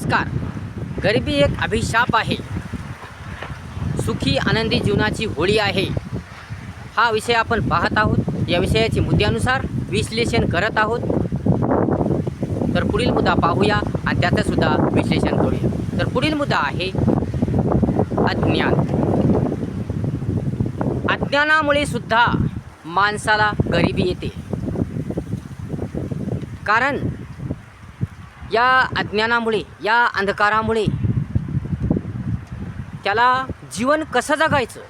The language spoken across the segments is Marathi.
नमस्कार. गरिबी एक अभिशाप आहे. सुखी आनंदी जीवनाची होळी आहे. हा विषय आपण पाहत आहोत. या विषयाचे मुद्द्यानुसार विश्लेषण करत आहोत. तर पुढील मुद्दा पाहूया आणि त्याचंसुद्धा विश्लेषण करूया. तर पुढील मुद्दा आहे अज्ञान. अज्ञानामुळे सुद्धा माणसाला गरिबी येते. कारण या अज्ञानामुळे या अंधकारामुळे त्याला जीवन कसं जगायचं?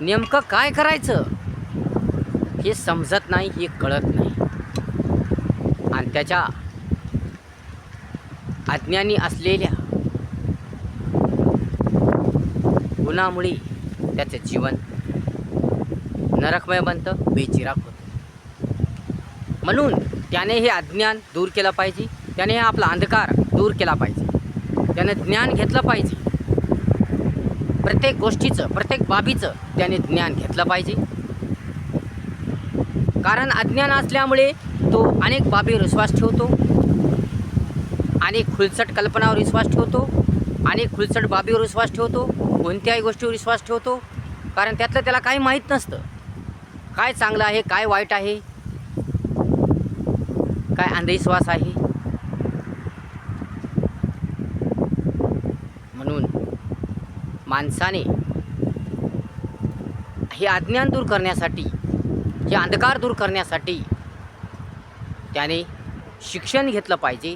नेमकं काय करायचं? हे समजत नाही हे कळत नाही. आणि त्याच्या अज्ञानी असलेल्या गुणामुळे त्याचं जीवन नरकमय बनतं बेचिराग होतं. म्हणून त्याने हे अज्ञान दूर केलं पाहिजे. त्याने हा आपला अंधकार दूर केला पाहिजे. त्याने ज्ञान घेतलं पाहिजे. प्रत्येक गोष्टीचं प्रत्येक बाबीचं त्याने ज्ञान घेतलं पाहिजे. कारण अज्ञान असल्यामुळे तो अनेक बाबीवर विश्वास ठेवतो. अनेक खुलचट कल्पनावर विश्वास ठेवतो. अनेक खुलचट बाबीवर विश्वास ठेवतो. कोणत्याही गोष्टीवर विश्वास ठेवतो. कारण त्यातलं त्याला काही माहीत नसतं. काय चांगलं आहे काय वाईट आहे? काय अंधविश्वास आहे म्हणून माणसाने हे अज्ञान दूर करण्यासाठी हे अंधकार दूर करण्यासाठी त्याने शिक्षण घेतलं पाहिजे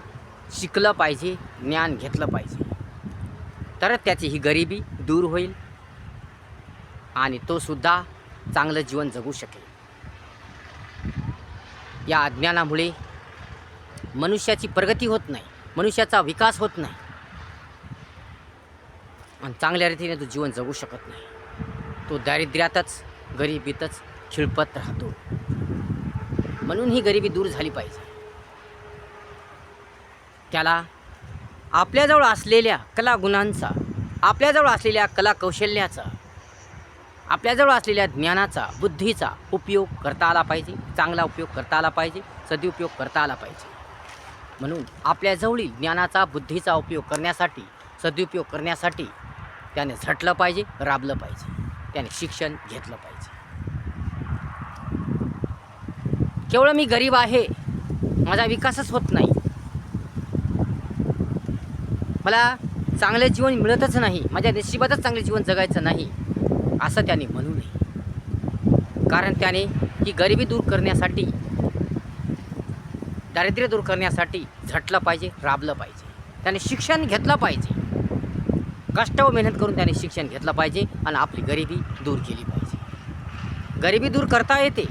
शिकलं पाहिजे ज्ञान घेतलं पाहिजे. तरच त्याची ही गरिबी दूर होईल आणि तो सुद्धा चांगलं जीवन जगू शकेल. या अज्ञानामुळे मनुष्याची प्रगती होत नाही मनुष्याचा विकास होत नाही. आणि चांगल्या रीतीने तो जीवन जगू शकत नाही. तो दारिद्र्यातच गरिबीतच खिळपत राहतो. म्हणून ही गरिबी दूर झाली पाहिजे. त्याला आपल्याजवळ असलेल्या कलागुणांचा आपल्याजवळ असलेल्या कला कौशल्याचा आपल्याजवळ असलेल्या ज्ञानाचा बुद्धीचा उपयोग करता आला पाहिजे चांगला उपयोग करता आला पाहिजे सदुपयोग करता आला पाहिजे. म्हणून आपल्याजवळील ज्ञानाचा बुद्धीचा उपयोग करण्यासाठी सदुपयोग करण्यासाठी त्याने झटलं पाहिजे राबलं पाहिजे. त्याने शिक्षण घेतलं पाहिजे. केवळ मी गरीब आहे माझा विकासच होत नाही. मला चांगले जीवन मिळतच नाही माझ्या नशिबातच चांगले जीवन जगायचं नाही असं त्याने म्हणू नये. कारण त्याने ही गरिबी दूर करण्यासाठी दारिद्र्य दूर करण्यासाठी झटलं पाहिजे राबलं पाहिजे. त्याने शिक्षण घेतलं पाहिजे. कष्ट व मेहनत करून त्याने शिक्षण घेतलं पाहिजे आणि आपली गरिबी दूर केली पाहिजे. गरिबी दूर करता येते.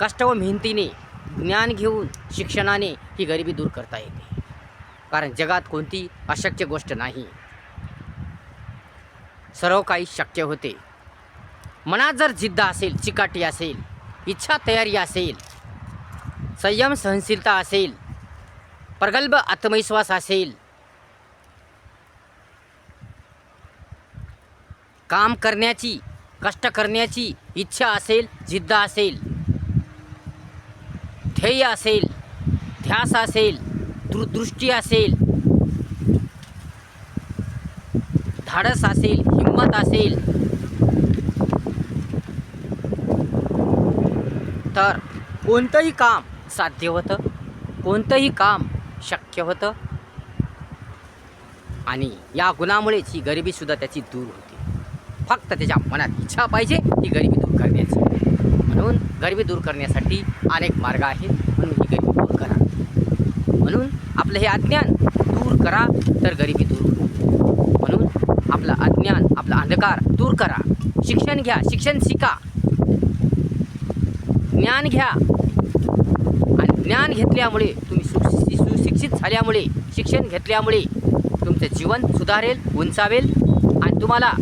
कष्ट व मेहनतीने ज्ञान घेऊन शिक्षणाने ही गरिबी दूर करता येते. कारण जगात कोणती अशक्य गोष्ट नाही. सर्व काही शक्य होते. मनात जर जिद्द असेल चिकाटी असेल इच्छा तयारी असेल संयम सहनशीलता असेल प्रगल्भ आत्मविश्वास असेल काम करण्याची कष्ट करण्याची इच्छा असेल जिद्द असेल ध्येय असेल ध्यास असेल दूरदृष्टी असेल धाडस असेल हिंमत असेल तर कोणतंही काम साध्य होतं कोणतंही काम शक्य होतं. आणि या गुणामुळेच ही गरिबीसुद्धा त्याची दूर होते. फक्त त्याच्या मनात इच्छा पाहिजे ही गरिबी दूर करण्याची. म्हणून गरिबी दूर करण्यासाठी अनेक मार्ग आहेत म्हणून ही गरिबी दूर करा. म्हणून आपलं हे अज्ञान दूर करा तर गरिबी दूर होईल. म्हणून आपलं अज्ञान आपला अंधकार दूर करा. शिक्षण घ्या शिक्षण शिका. ज्ञान घ्या. आणि ज्ञान घेतल्यामुळे तुम्ही सु सुशिक्षित झाल्यामुळे शिक्षण घेतल्यामुळे तुमचं जीवन सुधारेल उंचावेल. आणि तुम्हाला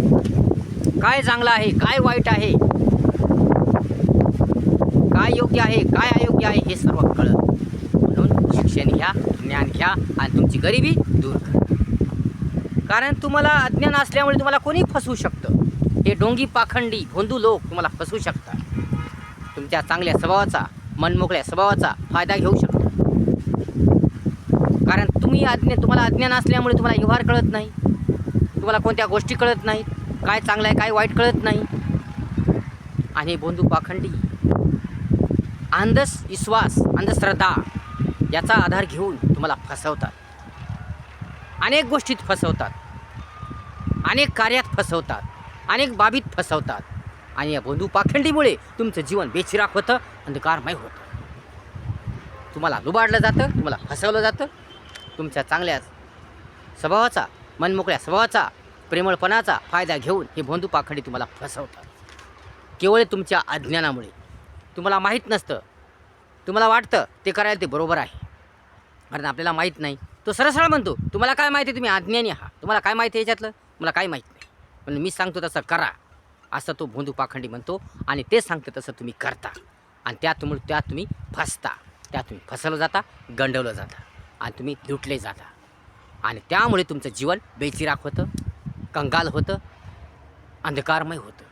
काय चांगलं आहे? काय वाईट आहे? काय योग्य आहे? काय अयोग्य आहे? हे सर्व कळत. म्हणून शिक्षण घ्या ज्ञान घ्या आणि तुमची गरिबी दूर करा. कारण तुम्हाला अज्ञान असल्यामुळे तुम्हाला कोणी फसवू शकतं. हे डोंगी पाखंडी भोंदू लोक तुम्हाला फसवू शकतात. तुमच्या चांगल्या स्वभावाचा मनमोकळ्या स्वभावाचा फायदा घेऊ शकता. कारण तुम्ही अज्ञ तुम्हाला अज्ञान असल्यामुळे तुम्हाला व्यवहार कळत नाही. तुम्हाला कोणत्या गोष्टी कळत नाहीत. काय चांगलं आहे काय वाईट कळत नाही. आणि बोंदू पाखंडी अंधविश्वास अंधश्रद्धा याचा आधार घेऊन तुम्हाला फसवतात. अनेक गोष्टीत फसवतात. अनेक कार्यात फसवतात. अनेक बाबीत फसवतात. आणि या बंधू पाखंडीमुळे तुमचं जीवन बेचिराख होतं अंधकारमय होतं. तुम्हाला लुबाडलं जातं तुम्हाला फसवलं जातं. तुमच्या चांगल्या स्वभावाचा मनमोकळ्या स्वभावाचा प्रेमळपणाचा फायदा घेऊन हे बंधू पाखंडी तुम्हाला फसवतात. केवळ तुमच्या अज्ञानामुळे. तुम्हाला माहीत नसतं. तुम्हाला वाटतं ते करायला ते बरोबर आहे. कारण आपल्याला माहीत नाही. तो सरसळ म्हणतो तुम्हाला काय माहिती आहे तुम्ही अज्ञानी आहात? तुम्हाला काय माहिती याच्यातलं? मला काय माहीत नाही. पण मी सांगतो तसं करा. असं तो भोंदू पाखंडी म्हणतो आणि ते सांगतं तसं तुम्ही करता. आणि त्यामुळे त्यात तुम्ही फसता. त्यात तुम्ही फसवलं जाता गंडवलं जाता. आणि तुम्ही लुटले जाता. आणि त्यामुळे तुमचं जीवन बेचिराख होतं. कंगाल होतं अंधकारमय होतं.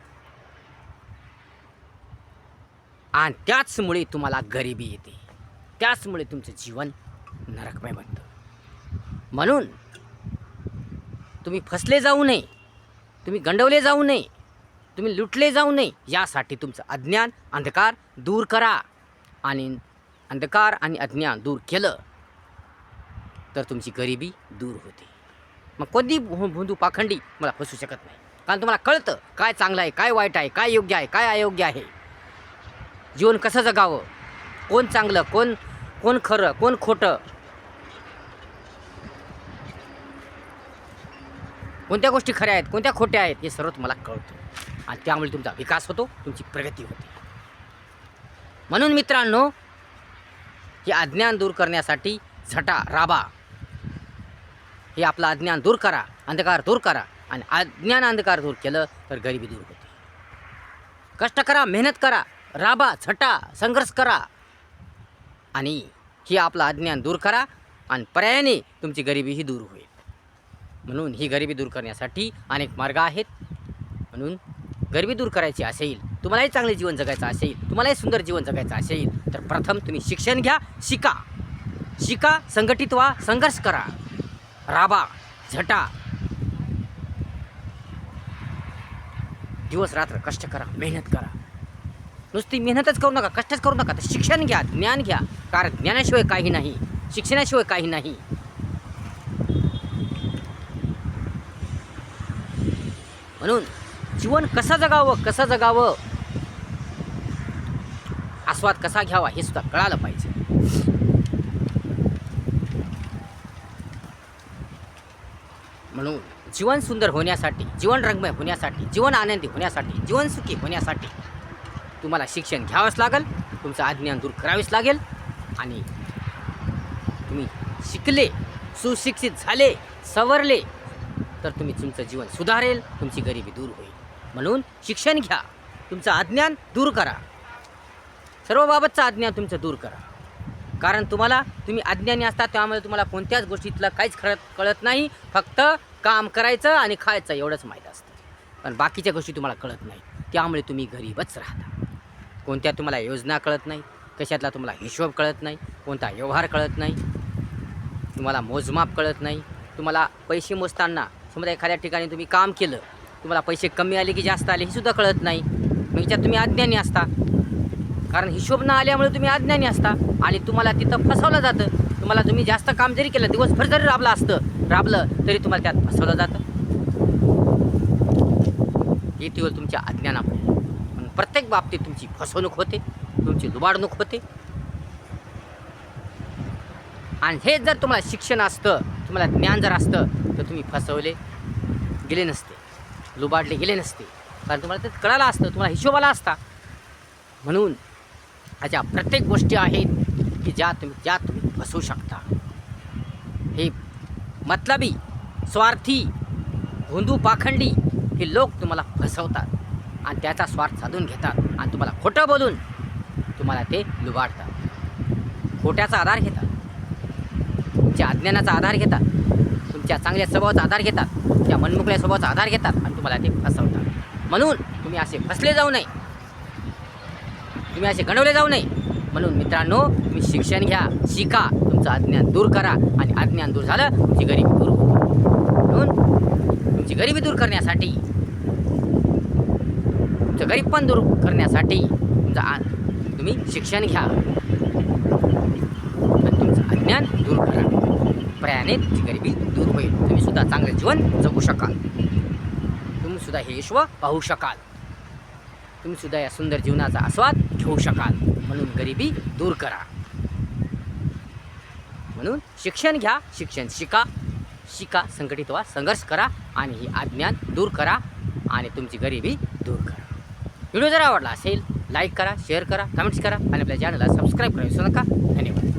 आणि त्याचमुळे तुम्हाला गरिबी येते. त्याचमुळे तुमचं जीवन नरकमय बनतं. म्हणून तुम्ही फसले जाऊ नये तुम्ही गंडवले जाऊ नये तुम्ही लुटले जाऊ नये यासाठी तुमचं अज्ञान अंधकार दूर करा. आणि अंधकार आणि अज्ञान दूर केलं तर तुमची गरिबी दूर होते. मग कधी भो- भोंदू पाखंडी मला फसू शकत नाही. कारण तुम्हाला कळतं काय चांगलं आहे काय वाईट आहे काय योग्य आहे काय अयोग्य आहे. जीवन कसं जगावं? कोण चांगलं कोण कोण खरं कोण खोटं? कोणत्या गोष्टी खऱ्या आहेत कोणत्या खोट्या आहेत हे सर्व तुम्हाला कळतं. आणि त्यामुळे तुमचा विकास होतो तुमची प्रगती होते. म्हणून मित्रांनो हे अज्ञान दूर करण्यासाठी झटा राबा. हे आपलं अज्ञान दूर करा अंधकार दूर करा. आणि अज्ञान अंधकार दूर केलं तर गरिबी दूर होते. कष्ट करा मेहनत करा राबा झटा संघर्ष करा. आणि हे आपलं अज्ञान दूर करा आणि पर्यायाने तुमची गरिबीही दूर होईल. म्हणून ही गरिबी दूर करण्यासाठी अनेक मार्ग आहेत. म्हणून गरिबी दूर करायची असेल तुम्हालाही चांगले जीवन जगायचं असेल तुम्हालाही सुंदर जीवन जगायचं असेल तर प्रथम तुम्ही शिक्षण घ्या शिका. शिका संघटित व्हा संघर्ष करा. राबा झटा. दिवस रात्र कष्ट करा मेहनत करा. नुसती मेहनतच करू नका कष्टच करू नका. तर शिक्षण घ्या ज्ञान घ्या. कारण ज्ञानाशिवाय काही नाही शिक्षणाशिवाय काही नाही. म्हणून जीवन कसं जगावं कसं जगावं? आस्वाद कसा घ्यावा हे सुद्धा कळालं पाहिजे. म्हणून जीवन सुंदर होण्यासाठी जीवन रंगमय होण्यासाठी जीवन आनंदी होण्यासाठी जीवन सुखी होण्यासाठी तुम्हाला शिक्षण घ्यावंच लागेल तुमचं अज्ञान दूर करावेच लागेल आणि तुम्ही शिकले सुशिक्षित झाले सवरले तर तुम्ही तुमचं जीवन सुधारेल तुमची गरिबी दूर होईल. म्हणून शिक्षण घ्या तुमचं अज्ञान दूर करा. सर्व बाबतचं अज्ञान तुमचं दूर करा. कारण तुम्हाला तुम्ही अज्ञानी असता त्यामुळे तुम्हाला कोणत्याच गोष्टीतलं काहीच कळत कळत नाही. फक्त काम करायचं आणि खायचं एवढंच माहीत असतं. पण बाकीच्या गोष्टी तुम्हाला कळत नाही. त्यामुळे तुम्ही गरीबच राहता. कोणत्या तुम्हाला योजना कळत नाही कशातला तुम्हाला हिशोब कळत नाही कोणता व्यवहार कळत नाही तुम्हाला मोजमाप कळत नाही तुम्हाला पैसे मोजताना समजा एखाद्या ठिकाणी तुम्ही काम केलं तुम्हाला पैसे कमी आले की जास्त आले हे सुद्धा कळत नाही. मग याच्यात तुम्ही अज्ञानी असता. कारण हिशोब न आल्यामुळे तुम्ही अज्ञानी असता. आणि तुम्हाला तिथं फसवलं जातं. तुम्हाला तुम्ही जास्त काम जरी केलं दिवसभर जरी राबलं असतं राबलं तरी तुम्हाला त्यात फसवलं जातं. हे होईल तुमच्या अज्ञानामुळे. प्रत्येक बाबतीत तुमची फसवणूक होते तुमची लुबाडणूक होते. आणि हे जर तुम्हाला शिक्षण असतं तुम्हाला ज्ञान जर असतं तर तुम्ही फसवले गेले नसते. लुबाडले गेले नसते. कारण तुम्हाला ते कळालं असतं तुम्हाला हिशोबाला असता. म्हणून अशा प्रत्येक गोष्टी आहेत की ज्या तुम्ही ज्या तुम्ही फसवू शकता. हे मतलबी स्वार्थी भोंदू पाखंडी हे लोक तुम्हाला फसवतात आणि त्याचा स्वार्थ साधून घेतात आणि तुम्हाला खोटं बोलून तुम्हाला ते लुबाडतात. खोट्याचा आधार घेतात. तुमच्या अज्ञानाचा आधार घेतात. तुमच्या चांगल्या स्वभावाचा आधार घेतात. तुमच्या मनमुकल्या स्वभावाचा आधार घेतात आणि तुम्हाला ते फसवतात. म्हणून तुम्ही असे फसले जाऊ नये. तुम्ही असे गणवले जाऊ नये. म्हणून मित्रांनो तुम्ही शिक्षण घ्या शिका तुमचं अज्ञान दूर करा आणि अज्ञान दूर झालं तुमची गरिबी दूर होते म्हणून तुमची गरिबी दूर करण्यासाठी तुमचं गरीब पण दूर करण्यासाठी तुमचं तुम्ही शिक्षण घ्या. पण तुमचं अज्ञान दूर करा. प्रयाने तुमची गरिबी दूर होईल. तुम्ही सुद्धा चांगलं जीवन जगू शकाल. तुम्ही सुद्धा हे विश्व पाहू शकाल. तुम्ही सुद्धा या सुंदर जीवनाचा आस्वाद घेऊ शकाल. म्हणून गरिबी दूर करा. म्हणून शिक्षण घ्या शिक्षण शिका शिका संघटित व्हा संघर्ष करा आणि ही अज्ञान दूर करा आणि तुमची गरिबी दूर करा. व्हिडिओ जर आवडला असेल लाईक करा शेअर करा कमेंट्स करा आणि आपल्या चॅनलला सबस्क्राईब करा विसरू नका. धन्यवाद.